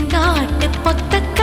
எங்காட்டு பொத்தக்க